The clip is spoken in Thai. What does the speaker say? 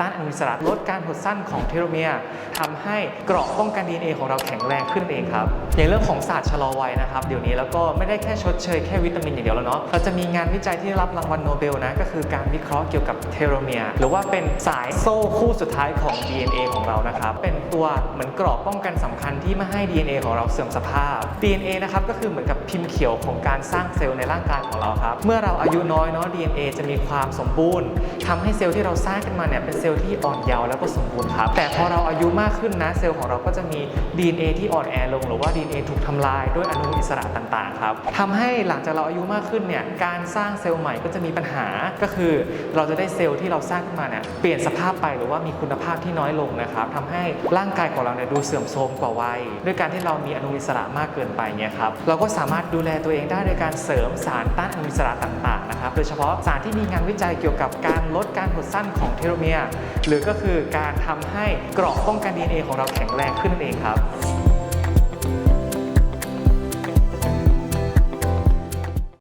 ต้านอนุมูลอิสระลดการหดสั้นของเทโลเมียร์ทำให้เกราะป้องกัน DNA ของเราแข็งแรงขึ้นเองครับอย่างเรื่องของศาสตร์ชะลอวัยนะครับเดี๋ยวนี้แล้วก็ไม่ได้แค่ชดเชยแค่วิตามินอย่างเดียวแล้วเนาะเราจะมีงานวิจัยที่ได้รับรางวัลโนเบลนะก็คือการวิเคราะห์เกี่ยวกับเทโลเมียร์หรือว่าเป็นสายโซ่คู่สุดท้ายของ DNA ของเรานะครับเป็นตัวเหมือนเกราะป้องกันสำคัญที่ไม่ให้ DNA ของเราเสื่อมสภาพ DNA นะครับก็คือเหมือนกับพิมพ์เขียวของการสร้างเซลล์ในร่างกายของเราครับเมื่อเราอายุน้อยเนาะ DNA จะมีความสมบูรณ์ทำให้เซลล์ที่เราสร้างขึ้นมาเนี่ยเป็นเซลล์ที่อ่อนเยาว์แล้วก็สมบูรณ์ครับ แต่พอเราอายุมากขึ้นนะเซลล์ของเราก็จะมี DNA ที่อ่อนแอลง หรือว่า DNA ถูกทำลายด้วยอนุมูลอิสระต่างๆครับทำให้หลังจากเราอายุมากขึ้นเนี่ยการสร้างเซลล์ใหม่ก็จะมีปัญหาก็คือ เราจะได้เซลล์ที่เราสร้างขึ้นมาเนี่ยเปลี่ยนสภาพไปหรือว่ามีคุณภาพที่น้อยลงนะครับทำให้ร่างกายของเราเนี่ยดูเสื่อมโทรมกว่าวัยด้วยการที่เรามีอนุมูลอิสระมากเกินไปเนี่ยครับเราก็สามารถดูแลตัวเองได้โดยการเสริมสารต้านอนุมูลอิสระต่างๆนะครับโดยเฉพาะสารที่มีงานวิจัยเกี่ยวกับการลดการหดสั้นของเทโลเมียร์หรือก็คือการทำให้เกราะป้องกัน DNA ของเราแข็งแรงขึ้นนั่นเองครับ